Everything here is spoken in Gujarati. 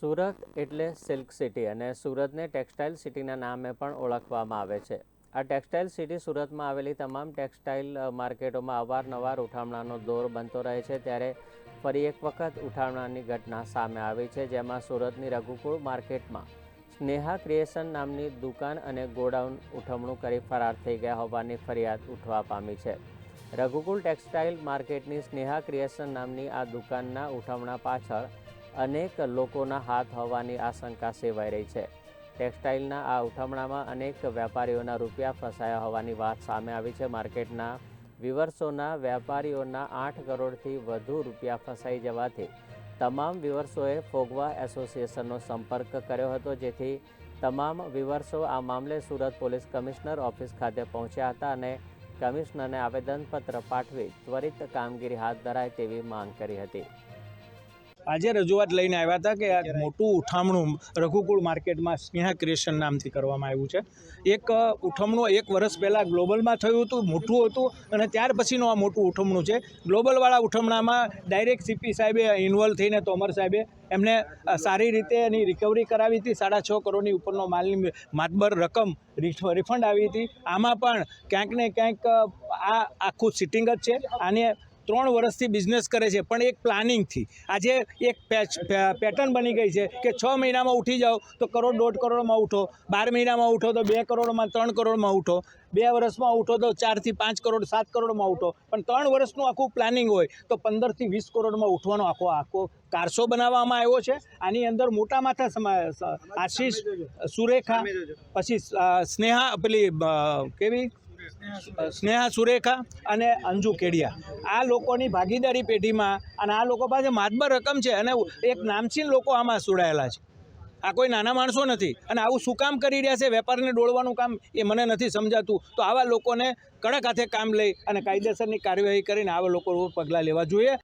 સુરત એટલે સિલ્ક સિટી અને સુરતને ટેક્સટાઇલ સિટીના નામે પણ ઓળખવામાં આવે છે. આ ટેક્સટાઇલ સિટી સુરતમાં આવેલી તમામ ટેક્સટાઇલ માર્કેટોમાં અવારનવાર ઉઠામણાનો દોર બનતો રહે છે. ત્યારે ફરી એક વખત ઉઠામણાની ઘટના સામે આવી છે, જેમાં સુરતની રઘુકુળ માર્કેટમાં સ્નેહા ક્રિએશન નામની દુકાન અને ગોડાઉન ઉઠમણું કરી ફરાર થઈ ગયા હોવાની ફરિયાદ ઉઠવા પામી છે. રઘુકુલ ટેક્સટાઇલ માર્કેટની સ્નેહા ક્રિએશન નામની આ દુકાનના ઉઠમણા પાછળ અનેક લોકોના હાથ હોવાની આશંકા સેવાઈ રહી છે. ટેક્સટાઇલના આ ઉઠમણામાં અનેક વેપારીઓના રૂપિયા ફસાયા હોવાની વાત સામે આવી છે. માર્કેટના વિવર્સોના વેપારીઓના આઠ કરોડથી વધુ રૂપિયા ફસાઈ જવાથી તમામ વિવર્સોએ ફોગવા એસોસિએશનનો સંપર્ક કર્યો હતો, જેથી તમામ વિવર્સો આ મામલે સુરત પોલીસ કમિશનર ઓફિસ ખાતે પહોંચ્યા હતા અને કમિશનરને આવેદનપત્ર પાઠવી ત્વરિત કામગીરી હાથ ધરાય તેવી માંગ કરી હતી. આજે રજૂઆત લઈને આવ્યા હતા કે આ મોટું ઉઠામણું રઘુકુળ માર્કેટમાં સ્નેહા ક્રિએશન નામથી કરવામાં આવ્યું છે. એક ઉઠમણું એક વર્ષ પહેલાં ગ્લોબલમાં થયું હતું, મોટું હતું અને ત્યાર પછીનું આ મોટું ઉઠમણું છે. ગ્લોબલવાળા ઉઠમણામાં ડાયરેક્ટ સીપી સાહેબે ઇન્વોલ્વ થઈને, તોમર સાહેબે એમને સારી રીતે એની રિકવરી કરાવી હતી. સાડા છ કરોડની ઉપરનો માલની માતબર રકમ રિફંડ આવી હતી. આમાં પણ ક્યાંક ને ક્યાંક આ આખું સિટિંગ જ છે. આને ત્રણ વર્ષથી બિઝનેસ કરે છે પણ એક પ્લાનિંગથી આજે એક પેટર્ન બની ગઈ છે કે છ મહિનામાં ઉઠી જાઓ તો કરોડ દોઢ કરોડમાં ઉઠો બાર મહિનામાં ઉઠો તો બે કરોડમાં ત્રણ કરોડમાં ઉઠો બે વર્ષમાં ઉઠો તો ચારથી પાંચ કરોડ સાત કરોડમાં ઉઠો. પણ ત્રણ વર્ષનું આખું પ્લાનિંગ હોય તો પંદરથી વીસ કરોડમાં ઉઠવાનો આખો આખો કારસો બનાવવામાં આવ્યો છે. આની અંદર મોટા માથા આશીષ સુરેખા પછી સ્નેહા પેલી કેવી? સ્નેહા સુરેખા અને અંજુ કેડિયા. આ લોકોની ભાગીદારી પેઢીમાં અને આ લોકો પાસે માતબર રકમ છે અને એક નામચીન લોકો આમાં જોડાયેલા છે. આ કોઈ નાના માણસો નથી અને આવું શું કામ કરી રહ્યા છે? વેપારને ડોળવાનું કામ એ મને નથી સમજાતું. તો આવા લોકોને કડક હાથે કામ લઈ અને કાયદેસરની કાર્યવાહી કરીને આવા લોકો પગલાં લેવા જોઈએ.